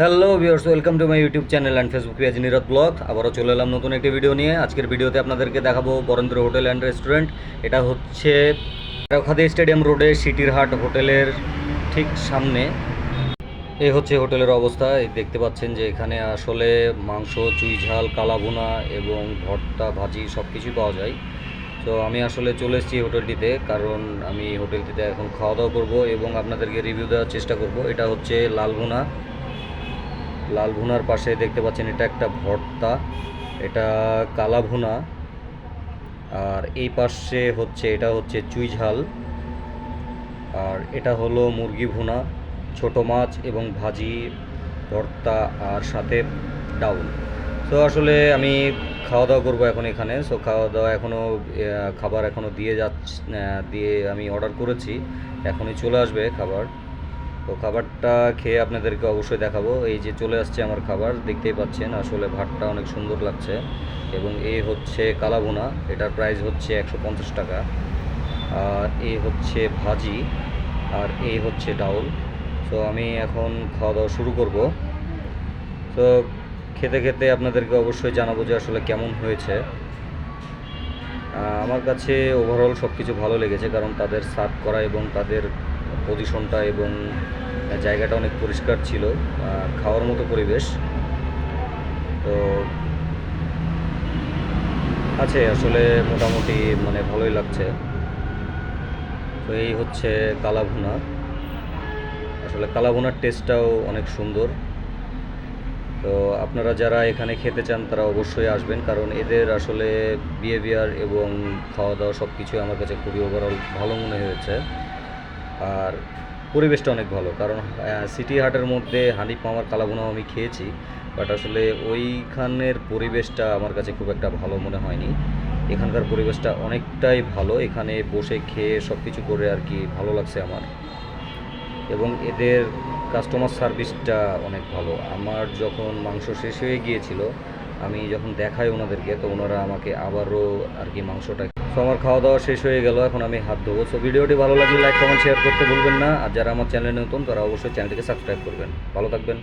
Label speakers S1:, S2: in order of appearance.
S1: Hello viewers welcome to my YouTube channel and Facebook page নিরত blog আবারও চলে এলাম নতুন একটি ভিডিও নিয়ে। আজকের ভিডিওতে আপনাদেরকে দেখাবো বরেন্দ্র হোটেল অ্যান্ড রেস্টুরেন্ট এটা হচ্ছে খাদি স্টেডিয়াম রোডে সিটির হাট হোটেলের ঠিক সামনে। এই হচ্ছে হোটেলের অবস্থা। এই দেখতে পাচ্ছেন যে এখানে আসলে মাংস, চুই ঝাল, কালাভুনা এবং ভর্তা, ভাজি সব কিছুই পাওয়া যায়। তো আমি আসলে চলে এসেছি হোটেলটিতে, কারণ আমি হোটেলটিতে এখন খাওয়া দাওয়া করব এবং আপনাদেরকে রিভিউ দেওয়ার চেষ্টা করব। এটা হচ্ছে লালভুনা। লাল ভুনার পাশে দেখতে পাচ্ছেন, এটা একটা ভর্তা, এটা কালা ভুনা আর এই পাশে হচ্ছে, এটা হচ্ছে চুই ঝাল। আর এটা হলো মুরগি ভুনা ছোট মাছ এবং ভাজি, ভর্তা আর সাথে ডাউল। তো আসলে আমি খাওয়া দাওয়া করব এখন এখানে। সো খাওয়া দাওয়া এখনও খাবার এখনও দিয়ে যাচ্ছে দিয়ে আমি অর্ডার করেছি। এখনই চলে আসবে খাবার। তো খাবারটা খেয়ে আপনাদেরকে অবশ্যই দেখাবো। এই যে চলে আসছে আমার খাবার, দেখতেই পাচ্ছেন আসলে ভাতটা অনেক সুন্দর লাগছে এবং এই হচ্ছে কালাভুনা, এটার প্রাইস হচ্ছে একশো পঞ্চাশ টাকা। আর এই হচ্ছে ভাজি, আর এই হচ্ছে ডাউল। তো আমি এখন খাওয়া দাওয়া শুরু করব। তো খেতে খেতে আপনাদেরকে অবশ্যই জানাব যে আসলে কেমন হয়েছে। আমার কাছে ওভারঅল সব কিছু ভালো লেগেছে, কারণ তাদের সার্ভ করা এবং তাদের পজিশনটা এবং জায়গাটা অনেক পরিষ্কার ছিল খাওয়ার মতো পরিবেশ। তো আছে, আসলে মোটামুটি মানে ভালোই লাগছে। তো এই হচ্ছে কালাভুনা। আসলে কালাভুনার টেস্টটাও অনেক সুন্দর। তো আপনারা যারা এখানে খেতে চান, তারা অবশ্যই আসবেন, কারণ এদের আসলে বিহেভিয়ার এবং খাওয়া দাওয়া সব কিছুই আমার কাছে খুবই ওভারঅল ভালো মনে হয়েছে। আর পরিবেশটা অনেক ভালো, কারণ সিটি হাটের মধ্যে হানিফ মামার কালাভুনাও আমি খেয়েছি বাট আসলে ওইখানের পরিবেশটা আমার কাছে খুব একটা ভালো মনে হয়নি। এখানকার পরিবেশটা অনেকটাই ভালো, এখানে বসে খেয়ে সব কিছু করে আর কি ভালো লাগছে আমার। এবং এদের কাস্টমার সার্ভিসটা অনেক ভালো। আমার যখন মাংস শেষ হয়ে গিয়েছিল, আমি যখন দেখাই ওনাদেরকে, তো ওনারা আমাকে আবারও আর কি মাংসটা তো আমার খাওয়া দাওয়া শেষ হয়ে গেল, এখন আমি হাত ধোবো। সো ভিডিওটি ভালো লাগলে লাইক কমেন্ট শেয়ার করতে ভুলবেন না। আর যারা আমার চ্যানেলে নতুন, তারা অবশ্যই চ্যানেলটিকে সাবস্ক্রাইব করবেন। ভালো থাকবেন।